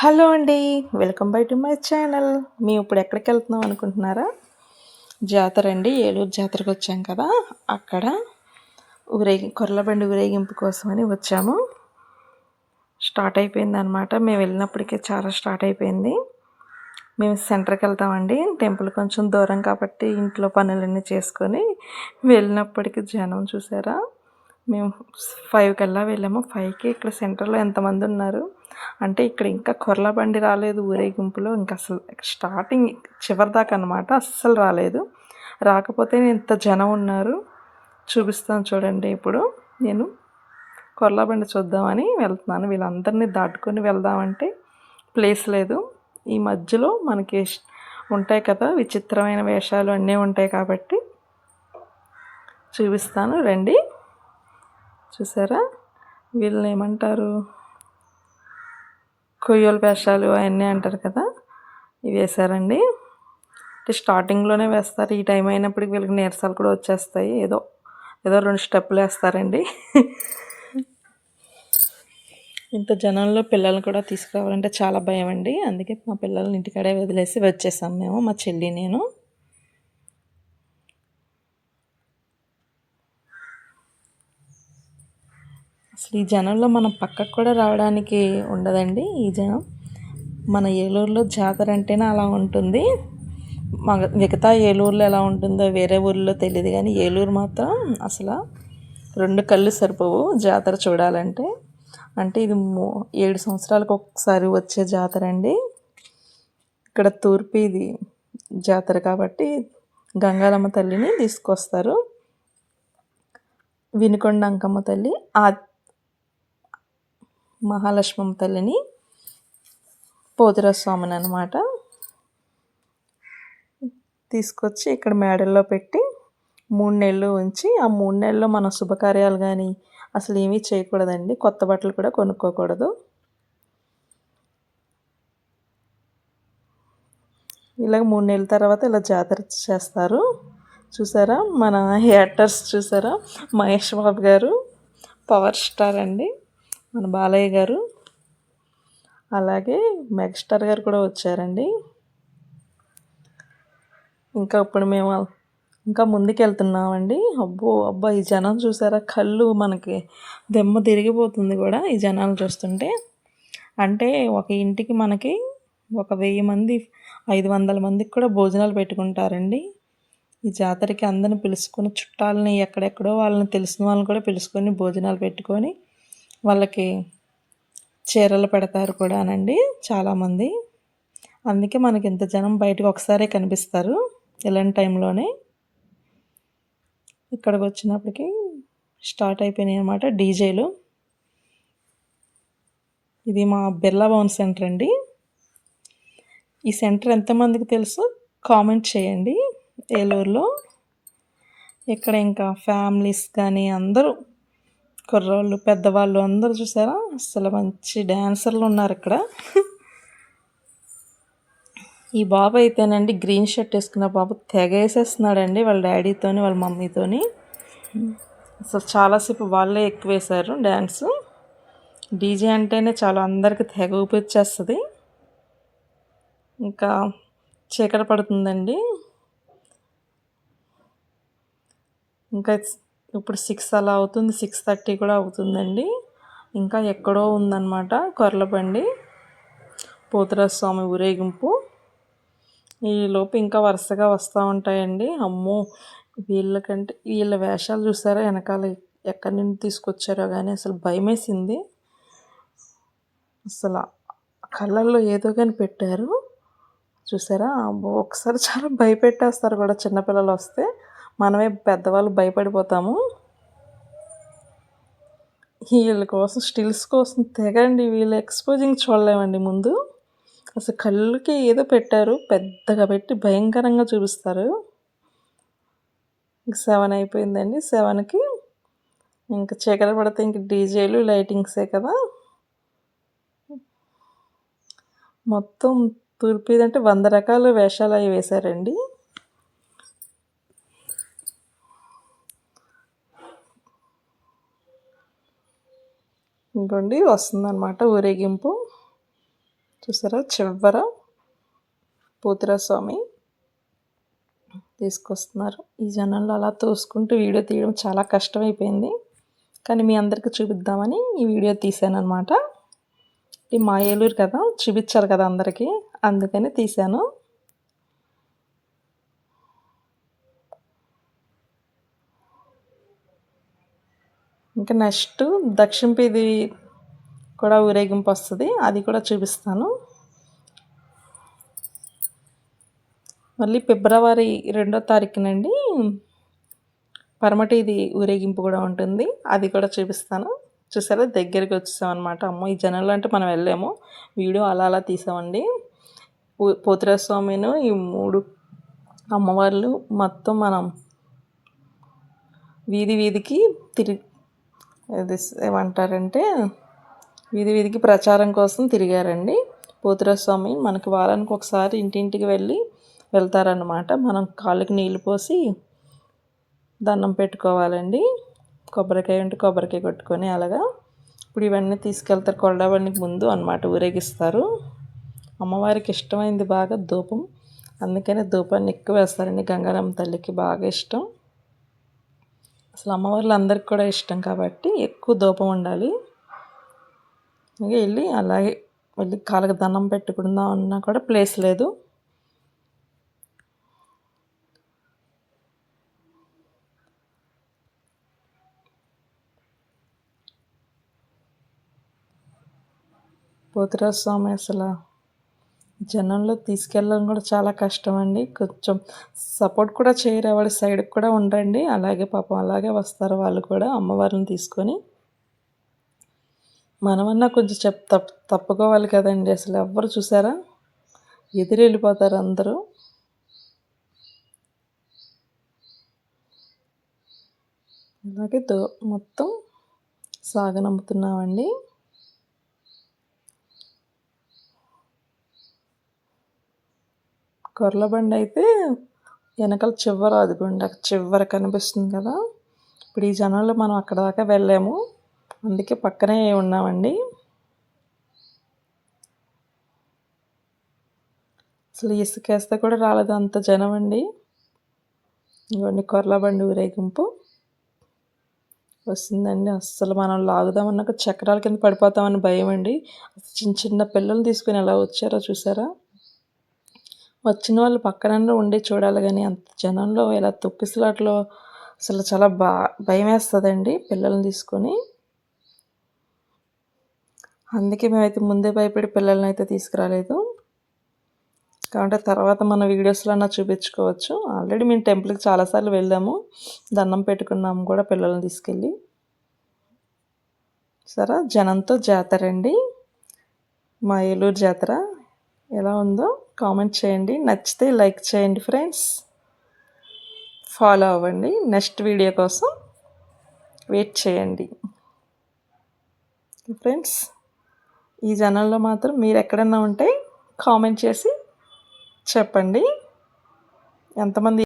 Hello అండి welcome bye to my channel. మేము ఇప్పుడు ఎక్కడికి వెళ్తున్నాం అనుకుంటున్నారా? జాతర అండి ఏలూరు జాతరకు వచ్చాం కదా. అక్కడ ఊరేగి కొర్లబండి ఊరేగింపు కోసమని వచ్చాము. స్టార్ట్ అయిపోయింది అనమాట మేము వెళ్ళినప్పటికే చాలా స్టార్ట్ అయిపోయింది. మేము సెంటర్కి వెళ్తామండి. టెంపుల్ కొంచెం దూరం కాబట్టి ఇంట్లో పనులన్నీ చేసుకొని వెళ్ళినప్పటికీ జనం చూసారా? మేము ఫైవ్ కల్లా వెళ్ళాము. ఫైవ్కి ఇక్కడ సెంటర్లో ఎంతమంది ఉన్నారు? అంటే ఇక్కడ ఇంకా కొర్ల బండి రాలేదు ఊరేగింపులో ఇంకా అసలు స్టార్టింగ్ చివరి దాకా అనమాట అస్సలు రాలేదు. రాకపోతే ఇంత జనం ఉన్నారు చూపిస్తాను చూడండి ఇప్పుడు. నేను కొర్ల బండి చూద్దామని వెళ్తున్నాను వీళ్ళందరినీ దాటుకొని వెళ్దామంటే ప్లేస్ లేదు. ఈ మధ్యలో మనకి ఉంటాయి కదా విచిత్రమైన వేషాలు అన్నీ ఉంటాయి కాబట్టి చూపిస్తాను. రండి. చూసారా? వీళ్ళని ఏమంటారు? కొయ్యోలు వేషాలు అవన్నీ అంటారు కదా ఇవి వేసారండి అంటే స్టార్టింగ్లోనే వేస్తారు. ఈ టైం అయినప్పటికి వీళ్ళకి నీరసాలు కూడా వచ్చేస్తాయి. ఏదో ఏదో రెండు స్టెప్పులు వేస్తారండి. ఇంత జనంలో పిల్లల్ని కూడా తీసుకురావాలంటే చాలా భయం అండి. అందుకే మా పిల్లల్ని ఇంటికాడే వదిలేసి వచ్చేసాం మేము మా చెల్లి నేను. అసలు ఈ జనంలో మనం పక్కకు కూడా రావడానికి ఉండదండి ఈ జనం. మన ఏలూరులో జాతర అంటేనే అలా ఉంటుంది. మిగతా ఏలూరులో ఎలా ఉంటుందో వేరే ఊర్లో తెలియదు కానీ ఏలూరు మాత్రం అసలు రెండు కళ్ళు సరిపోవు జాతర చూడాలంటే. అంటే ఇది ఏడు సంవత్సరాలకు ఒకసారి వచ్చే జాతర అండి. ఇక్కడ తూర్పు ఇది జాతర కాబట్టి గంగాలమ్మ తల్లిని తీసుకొస్తారు. వినుకొండ అంకమ్మ తల్లి ఆ మహాలక్ష్మమ్మ తల్లిని పోతురస్వామిని అనమాట తీసుకొచ్చి ఇక్కడ మేడల్లో పెట్టి మూడు నెలలు ఉంచి ఆ మూడు నెలల్లో మన శుభకార్యాలు కానీ అసలు ఏమీ చేయకూడదండి. కొత్త బట్టలు కూడా కొనుక్కోకూడదు. ఇలాగ మూడు నెలల తర్వాత ఇలా జాతర చేస్తారు. చూసారా? మన యాక్టర్స్ చూసారా? మహేష్ బాబు గారు పవర్ స్టార్ అండి. మన బాలయ్య గారు. అలాగే మెగాస్టార్ గారు కూడా వచ్చారండి. ఇంకా ఇప్పుడు మేము ఇంకా ముందుకు వెళ్తున్నామండి అబ్బో అబ్బా ఈ జనం చూసారా? కళ్ళు మనకి దెమ్మ తిరిగిపోతుంది కూడా ఈ జనాలు చూస్తుంటే. అంటే ఒక ఇంటికి మనకి ఒక వెయ్యి మంది ఐదు వందల మందికి కూడా భోజనాలు పెట్టుకుంటారండి. ఈ జాతరకి అందరిని పిలుచుకొని చుట్టాలని ఎక్కడెక్కడో వాళ్ళని తెలిసిన వాళ్ళని కూడా పిలుచుకొని భోజనాలు పెట్టుకొని వాళ్ళకి చీరలు పెడతారు కూడానండి చాలామంది. అందుకే మనకి ఇంత జనం బయటకు ఒకసారే కనిపిస్తారు ఇలాంటి టైంలోనే. ఇక్కడికి వచ్చినప్పటికి స్టార్ట్ అయిపోయినాయి అనమాట డీజేలు. ఇది మా బిర్లా భవన్ సెంటర్ అండి. ఈ సెంటర్ ఎంతమందికి తెలుసు? కామెంట్ చేయండి. ఏలూరులో. ఇక్కడ ఇంకా ఫ్యామిలీస్ కానీ అందరూ కుర్రోళ్ళు పెద్దవాళ్ళు అందరూ చూసారా? అసలు మంచి డ్యాన్సర్లు ఉన్నారు ఇక్కడ. ఈ బాబు అయితేనండి గ్రీన్ షర్ట్ వేసుకున్న బాబు తెగేసేస్తున్నాడండి వాళ్ళ డాడీతోని వాళ్ళ మమ్మీతోని. అసలు చాలాసేపు వాళ్ళే ఎక్కువ వేశారు డ్యాన్స్ డీజే అంటేనే చాలా అందరికి తెగ ఊపిచ్చేస్తుంది ఇంకా చీకటి పడుతుందండి. ఇంకా ఇప్పుడు సిక్స్ అలా అవుతుంది సిక్స్ థర్టీ కూడా అవుతుందండి. ఇంకా ఎక్కడో ఉందన్నమాట కొర్లబండి పోతురాజస్వామి ఊరేగింపు. ఈలోపు ఇంకా వరుసగా వస్తూ ఉంటాయండి. అమ్మో వీళ్ళకంటే వీళ్ళ వేషాలు చూసారా? వెనకాల ఎక్కడి నుండి తీసుకొచ్చారో కానీ అసలు భయమేసింది. అసలు కళ్ళల్లో ఏదో కానీ పెట్టారు. చూసారా? ఒకసారి చాలా భయపెట్టేస్తారు కూడా చిన్నపిల్లలు వస్తే. మనమే పెద్దవాళ్ళు భయపడిపోతాము. వీళ్ళ కోసం స్టిల్స్ కోసం తెగండి వీళ్ళు ఎక్స్పోజింగ్ చూడలేమండి ముందు. అసలు కళ్ళుకి ఏదో పెట్టారు పెద్దగా పెట్టి భయంకరంగా చూపిస్తారు. సెవెన్ అయిపోయిందండి సెవెన్కి. ఇంకా చీకటి పడితే ఇంక డీజేలు లైటింగ్సే కదా. మొత్తం తూర్పు వంద రకాల వేషాలు అవి వేశారండి. ఇంకోండి వస్తుందన్నమాట ఊరేగింపు. చూసారా? చివర పోతురా స్వామి తీసుకొస్తున్నారు. ఈ జనంలో అలా తోసుకుంటూ వీడియో తీయడం చాలా కష్టమైపోయింది. కానీ మీ అందరికీ చూపిద్దామని ఈ వీడియో తీశాను అనమాట ఈ మా ఏలూరు కదా చూపించారు కదా అందరికీ. అందుకని తీశాను. ఇంకా నెక్స్ట్ దక్షిణపీది కూడా ఊరేగింపు వస్తుంది. అది కూడా చూపిస్తాను. మళ్ళీ ఫిబ్రవరి రెండో తారీఖునండి పరమటిది ఊరేగింపు కూడా ఉంటుంది. అది కూడా చూపిస్తాను. చూసారా? దగ్గరికి వచ్చేసామన్నమాట. అమ్మ అమ్మో ఈ జనాలు అంటే మనం వెళ్ళాము వీడియో అలా అలా తీసామండి. పోతురాస్వామిను ఈ మూడు అమ్మవార్లు మొత్తం మనం వీధి వీధికి తిరిగి ఇది ఏమంటారంటే వీధి వీధికి ప్రచారం కోసం తిరిగారండి. పోతురాస్వామి మనకి వారానికి ఒకసారి ఇంటింటికి వెళ్ళి వెళ్తారనమాట మనం కాళ్ళకి నీళ్ళు పోసి దండం పెట్టుకోవాలండి. కొబ్బరికాయ ఉంటే కొబ్బరికాయ కొట్టుకొని అలాగా. ఇప్పుడు ఇవన్నీ తీసుకెళ్తారు. కొరడాబండికి ముందు అనమాట ఊరేగిస్తారు. అమ్మవారికి ఇష్టమైంది బాగా ధూపం. అందుకనే ధూపాన్ని ఎక్కువ వేస్తారండి. గంగారమ్మ తల్లికి బాగా ఇష్టం. అసలు అమ్మవార్లు అందరికి కూడా ఇష్టం కాబట్టి ఎక్కువ ధూపం ఉండాలి. ఇంకా వెళ్ళి అలాగే వెళ్ళి కాళ్ళకి దండం పెట్టుకుందాం అన్నా కూడా ప్లేస్ లేదు. పోతిరాజు స్వామి అసలు జనంలో తీసుకెళ్ళడం కూడా చాలా కష్టం అండి కొంచెం సపోర్ట్ కూడా చేయరు వాళ్ళ సైడ్కి కూడా ఉండండి. అలాగే పాపం అలాగే వస్తారు వాళ్ళు కూడా అమ్మవారిని తీసుకొని. మనమన్నా కొంచెం చెప్ తప్పు తప్పుకోవాలి కదండి. అసలు ఎవ్వరు చూసారా? ఎదురు వెళ్ళిపోతారు అందరూ. అలాగే దో మొత్తం సాగనమ్ముతున్నామండి కొర్ల బండి అయితే వెనకాల చివర అదిగోండి చివర కనిపిస్తుంది కదా. ఇప్పుడు ఈ జనంలో మనం అక్కడ దాకా వెళ్ళాము. అందుకే పక్కనే ఉన్నామండి. అసలు ఇసుకేస్తే కూడా రాలేదు అంత జనం అండి. ఇవన్నీ కొర్లబండి ఊరేగింపు. వస్తుందండి. అస్సలు మనం లాగుదామన్నాక చక్రాల కింద పడిపోతామని భయం అండి. చిన్న చిన్న పిల్లలు తీసుకుని ఎలా వచ్చారో చూసారా? వచ్చిన వాళ్ళు పక్కన ఉండి చూడాలి కానీ అంత జనంలో ఇలా తొక్కిసలాట్లో అసలు చాలా బా భయం వేస్తుందండి పిల్లల్ని తీసుకొని. అందుకే మేమైతే ముందే భయపడి పిల్లల్ని అయితే తీసుకురాలేదు. కాబట్టి తర్వాత మన వీడియోస్లో అన్నా చూపించుకోవచ్చు. ఆల్రెడీ మేము టెంపుల్కి చాలాసార్లు వెళ్ళాము. దండం పెట్టుకున్నాము కూడా పిల్లల్ని తీసుకెళ్ళి. సరే జనంతో జాతర అండి. మా ఏలూరు జాతర ఎలా ఉందో కామెంట్ చేయండి. నచ్చితే లైక్ చేయండి ఫ్రెండ్స్. ఫాలో అవ్వండి. నెక్స్ట్ వీడియో కోసం వెయిట్ చేయండి. ఫ్రెండ్స్. ఈ ఛానల్లో మాత్రం మీరు ఎక్కడన్నా ఉంటే కామెంట్ చేసి చెప్పండి. ఎంతమంది